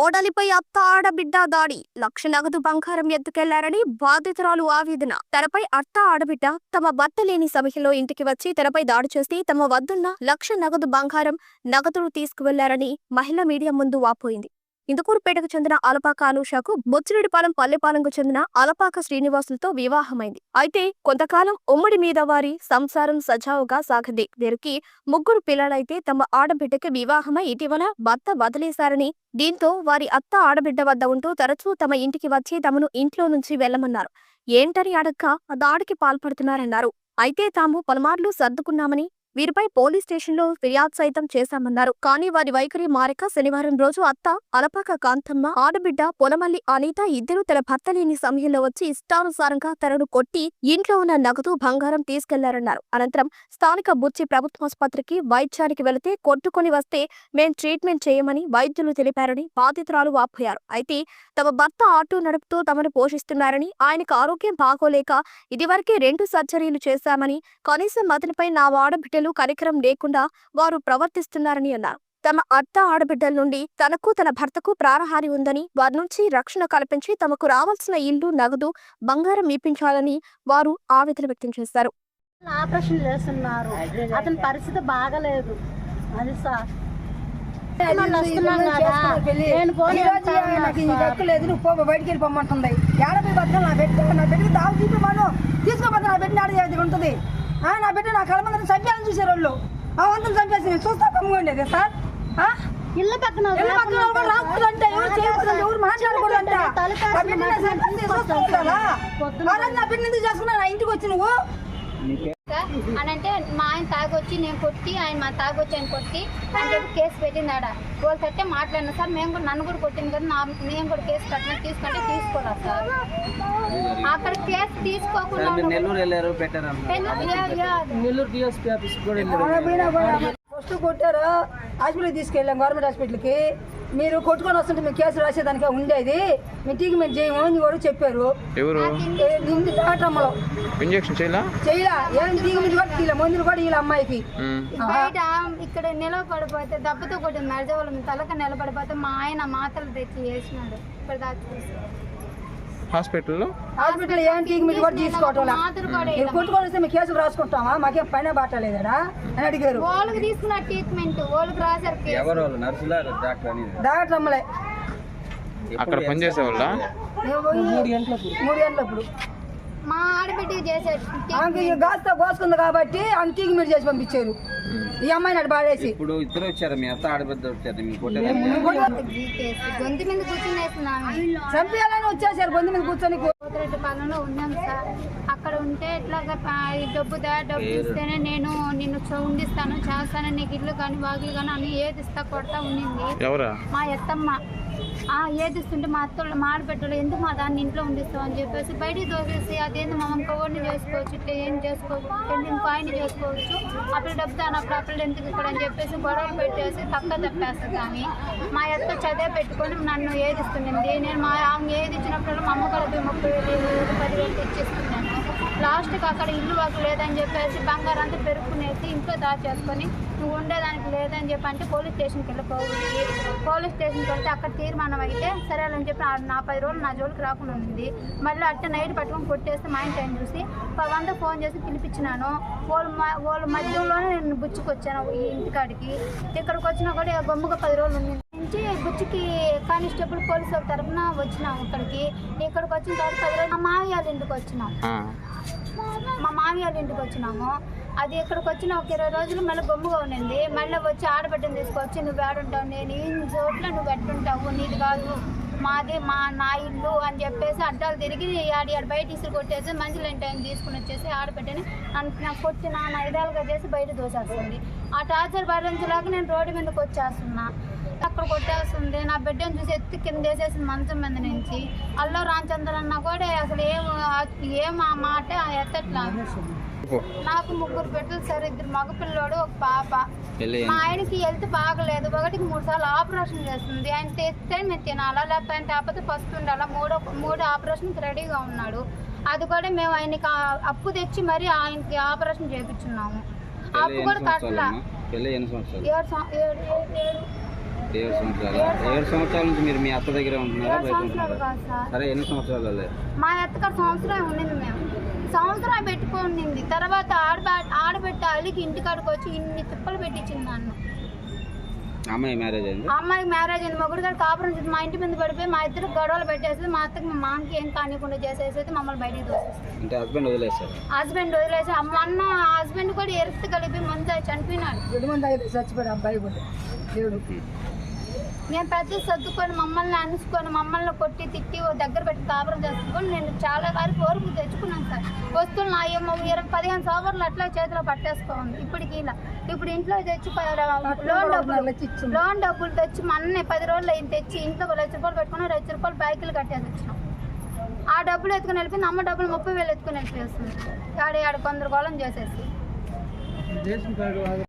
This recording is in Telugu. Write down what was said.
కోడలిపై అత్త ఆడబిడ్డ దాడి. లక్ష నగదు బంగారం ఎత్తుకెళ్ళారని బాధితురాలు ఆవేదన. తనపై అత్త ఆడబిడ్డ తమ భర్త లేని సమయంలో ఇంటికి వచ్చి తనపై దాడి చేసి తమ వద్దున్న లక్ష నగదు బంగారం నగదును తీసుకువెళ్ళారని మహిళ మీడియా ముందు వాపోయింది. ఇందుకూరుపేటకు చెందిన అలపాక అనూషకు బొచ్చిరెడ్డిపాలెం పల్లెపాలెంకు చెందిన అలపాక శ్రీనివాసులతో వివాహమైంది. అయితే కొంతకాలం ఉమ్మడి మీద వారి సంసారం సజావుగా సాగది. వీరికి ముగ్గురు పిల్లలైతే తమ ఆడబిడ్డకి వివాహమై ఇటీవల భర్త వదిలేశారని దీంతో వారి అత్త ఆడబిడ్డ వద్ద ఉంటూ తరచూ తమ ఇంటికి వచ్చి తమను ఇంట్లో నుంచి వెళ్ళమన్నారు ఏంటని అడక్క దాడికి పాల్పడుతున్నారన్నారు. అయితే తాము పలుమార్లు సర్దుకున్నామని వీరిపై పోలీస్ స్టేషన్లో ఫిర్యాదు సైతం చేశామన్నారు. కానీ వారి వైఖరి మారక శనివారం రోజు అత్త అలపాక కాంతమ్మ ఆడబిడ్డ పొలమల్లి అనిత ఇద్దరు తన భర్త లేని సమయంలో వచ్చి ఇష్టానుసారంగా తనను కొట్టి ఇంట్లో ఉన్న నగదు బంగారం తీసుకెళ్ళారన్నారు. అనంతరం స్థానిక బుచ్చి ప్రభుత్వాసుపత్రికి వైద్యానికి వెళితే కొట్టుకొని వస్తే మేం ట్రీట్మెంట్ చేయమని వైద్యులు తెలిపారని బాధితురాలు వాపోయారు. అయితే తమ భర్త ఆటో నడుపుతూ తమను పోషిస్తున్నారని ఆయనకు ఆరోగ్యం బాగోలేక ఇదివరకే రెండు సర్జరీలు చేశామని కనీసం అతనిపై నా ఆడబిడ్డలు కనికరం లేకుండా వారు ప్రవర్తిస్తున్నారని అన్నారు. తమ అత్త ఆడబిడ్డల నుండి తనకు తన భర్తకు ప్రాణహాని ఉందని వారి నుంచి రక్షణ కల్పించి తమకు రావాల్సిన ఇల్లు నగదు బంగారం ఇప్పించాలని వారు ఆవేదన వ్యక్తం చేశారు. ఆపరేషన్ చేస్తున్నారు. అతని పరిస్థితి బాగలేదు. అది సార్ మనం వస్తున్నాం కదా. నేను ఫోన్ ఈ రోజు చేస్తాను నాకు ఈ సార్. హక్కు లేదు నువ్వు పో బయటికి వెళ్ళిపోమంటుంది. ఏడపై బతకాలి? నా బిడ్డ నా బిడ్డకి దావు తీపిమాను తీసుకోపోతే నా బిడ్డ ఆడ దగ్గర ఉంటుంది. నా బిడ్డ నా కళ్ళ ముందర చంపాలని చూసారు వాళ్ళు ఆ వంతం చంపేసి నేను చూస్తా కమ్ముకోండి సార్. ఆ? ఇల్లు పక్కన ఇళ్ళ పక్కన ఎవరు నా బిడ్డ చేసుకున్నా నా ఇంటికి వచ్చి నువ్వు? అని అంటే మా ఆయన తాగొచ్చి నేను కొట్టి ఆయన మా తాగొచ్చి ఆయన కొట్టి అని చెప్పి కేసు పెట్టింది ఆడ వాళ్ళు కట్టే మాట్లాడినా సార్ మేము కూడా నన్ను కూడా కొట్టింది కదా నా నేను కూడా కేసు కట్టిన తీసుకుంటే తీసుకోరా సార్. అక్కడ కేసు తీసుకోకుండా ఫస్ట్ కొట్టారు. హాస్పిటల్కి తీసుకెళ్ళాం గవర్నమెంట్ హాస్పిటల్కి. మీరు కొట్టుకొని వస్తుంటే మేము కేసు రాసేదానికే ఉండేది. మీ టీకి మేము చేయము అని కూడా చెప్పారు. ఎవరు? ఇంజక్షన్ చేయలా? చేయలా. ఏం కూడా తీయలే. మందులు కూడా వీళ్ళ అమ్మాయికి. బయట ఇక్కడ నిలబడిపోతే దెబ్బతో కొట్టింది నడిచేవాళ్ళం తలక నిలబడిపోతే మా ఆయన మాటలు తెచ్చి వేసినాడు. ఇక్కడ దాకా. హాస్పిటల్లో? హాస్పిటల్ ఏం టీకి మీద కూడా తీసుకోవటం మీరు కొట్టుకొని వస్తే మీ కేసులు రాసుకుంటామా? మాకేం పైన బాటలేదా అని అడిగారు. వాళ్ళకి తీసుకున్న ట్రీట్మెంట్ వాళ్ళకి రాశారు ఎవరు నర్సులా డాక్టర్ అనేది? డాక్టర్ అమ్మలే. అక్కడ పనిచేసే వాళ్ళ మేము పోయి మూడు గంటలప్పుడు. మా ఆడబిడ్డకి ఆమెకి గాస్తో కోసుకుంది కాబట్టి ఆమె టీకి మీరు చేసి పంపించారు. ఈ అమ్మాయిని అటు పాడేసి. ఇప్పుడు ఇద్దరు వచ్చారు మీ అత్త ఆడబిడ్డ వచ్చారు గొంతు మీద కూర్చునేస్తున్నాను చంపేయాలని వచ్చేసారు బొంది మీద కూర్చొని పాలనలో ఉన్నాం సార్. అక్కడ ఉంటే ఇట్లాగా డబ్బు దా డబ్బు ఇస్తేనే నేను నిన్ను ఉండిస్తాను చేస్తాను నీకు ఇల్లు కానీ వాకిలు కానీ అన్ని ఏది ఇస్తా కొడతా ఉండింది. ఎవరా? మా ఎత్తమ్మ. ఆ మా అత్తలు మాడబెట్టలు ఎందుకు మా దాన్ని ఇంట్లో ఉండిస్తాం అని చెప్పేసి బయటికి దోసేసి అదేంది మా కోడిని చేసుకోవచ్చు ఇట్లా ఏం చేసుకోవచ్చు పెళ్ళి ఇంకో ఆయన చేసుకోవచ్చు అప్పుడు డబ్బు తానప్పుడు అప్పుడు ఎందుకు ఇక్కడ? అని చెప్పేసి గొడవలు పెట్టేసి తక్కువ తప్పేస్తుంది కానీ మా అత్త చదివే పెట్టుకొని నన్ను ఏదిస్తుంది నేను మా ఆమె ఏది ఇచ్చినప్పుడు మా అమ్మ కూడా ముప్పై వేలు పదివేలు ఇచ్చేస్తున్నాను లాస్ట్కి అక్కడ ఇల్లు వాకు లేదని చెప్పేసి బంగారం అంతా పెరుక్కునేసి ఇంట్లో దాచేసుకొని నువ్వు ఉండేదానికి లేదని చెప్పి అంటే పోలీస్ స్టేషన్కి వెళ్ళిపోవాలి. పోలీస్ స్టేషన్కి వెళ్తే అక్కడ తీర్మానం అయితే సరే అని చెప్పి నా పది రోజులు నా జోలికి రాకుండా ఉంది. మళ్ళీ అట్ట నైట్ పట్టుకొని కొట్టేస్తే మా ఇంటి టైం చూసి వంద ఫోన్ చేసి పిలిపించినాను. వాళ్ళు వాళ్ళ మధ్యలోనే నేను బుచ్చుకొచ్చాను ఈ ఇంటికాడికి. ఇక్కడికి వచ్చినా కూడా ఇక పది రోజులు ఉంది. నుంచి బుచ్చికి కానిస్టేబుల్ పోలీసు తరఫున వచ్చినాం ఇక్కడికి. ఇక్కడికి వచ్చిన తర్వాత పది రోజులు మా మామయ్య వాళ్ళ ఇంటికి వచ్చినాం. మా మామయ్య వాళ్ళ ఇంటికి వచ్చినాము. అది ఇక్కడికి వచ్చిన ఒక ఇరవై రోజులు మళ్ళీ బొమ్మగా ఉండింది. మళ్ళీ వచ్చి ఆడబిడ్డను తీసుకొచ్చి నువ్వు ఏడుంటావు నేను ఈ చోట్ల నువ్వు ఎట్టుంటావు నీది కాదు. మాది మా నా ఇల్లు అని చెప్పేసి అడ్డాలు తిరిగి ఆడి ఆడ బయట ఇసురు కొట్టేసి మంచి టైం తీసుకుని వచ్చేసి ఆడబిడ్డని నన్ను నాకు కొట్టి నా ఐదాలుగా చేసి బయట దోసేస్తుంది ఆ టార్చర్ భరించలేక నేను రోడ్డు మీదకి వచ్చేస్తున్నా. అక్కడ కొట్టేస్తుంది. నా బిడ్డను చూసి ఎత్తి కింద వేసేసింది మంచం మీద నుంచి. అల్లో రామచంద్రన్న కూడా అసలు ఏం ఏం ఆ మాట ఎత్తట్లా. నాకు ముగ్గురు బిడ్డలు సార్ ఇద్దరు మగపిల్లోడు ఒక పాప. మా ఆయనకి హెల్త్ బాగలేదు. ఒకటికి మూడు సార్లు ఆపరేషన్ చేస్తుంది. ఆయన తెస్తే మేము తినాలా? లేకపోతే ఆయన తేకపోతే ఫస్ట్ ఉండాలా? మూడో మూడు ఆపరేషన్కి రెడీగా ఉన్నాడు. అది కూడా మేము ఆయనకి అప్పు తెచ్చి మరీ ఆయనకి ఆపరేషన్ చేయించున్నాము అప్పు కూడా కట్టలా. ఏడు ఏడు. ఏడు- సంవత్సరాలు? ఏడు సంవత్సరాల నుంచి మీరు మీ అత్త దగ్గర ఉంటున్నారా? ఏడు బయట సంవత్సరాలు ఉంటున్నారా కాదు సార్. సరే ఎన్ని సంవత్సరాలు మా ఎత్తగారు సంవత్సరం ఉండింది మేము. సంవత్సరం పెట్టుకుండింది తర్వాత ఆడబె ఆడబెట్టి అలిగి ఇంటికాడికి వచ్చి ఇన్ని తిప్పలు పెట్టించింది నన్ను. అమ్మాయి మ్యారేజ్ అయింది? ఆ అమ్మాయికి మ్యారేజ్ అయింది. మొగుడు గారు కాపురం చేసి మా ఇంటి మీద పడిపోయి మా ఇద్దరు గొడవలు పెట్టేసి మా అత్తకి మా మామకి ఏం కానికుండా చేసేసి మమ్మల్ని బయటికి తోసేసి అంటే హస్బెండ్ వదిలేశారు? హస్బెండ్ వదిలేసి అమ్మ అన్న హస్బెండ్ కూడా ఎరుపు కలిపి ముందు చనిపోయినాడు. మంది చచ్చిపోయాడు? అబ్బాయి కూడా. దేవుడు. నేను పెద్ద సర్దుకొని మమ్మల్ని అనుసుకొని మమ్మల్ని కొట్టి తిట్టి ఓ దగ్గర పెట్టి కాపురం చేసుకొని నేను చాలా వరకు ఓర్పు తెచ్చుకున్నాను సార్. వస్తువులు నా ఏమో ఇరవై పదిహేను సోవర్లు అట్లా చేతిలో పట్టేసుకోండి ఇప్పటికి ఇలా. ఇప్పుడు ఇంట్లో తెచ్చి లోన్ డబ్బులు. లోన్ డబ్బులు తెచ్చి మొన్నే పది రోజులు అయింది తెచ్చి ఇంట్లో ఒక లక్ష రూపాయలు పెట్టుకుని లక్ష రూపాయలు బ్యాగులు కట్టేసి వచ్చినాం. ఆ డబ్బులు ఎత్తుకుని వెళ్ళిపోయింది. అమ్మ డబ్బులు ముప్పై వేలు ఎత్తుకుని వెళ్ళిపోతుంది ఆడ ఆడ కొందరు గోళం చేసేసి.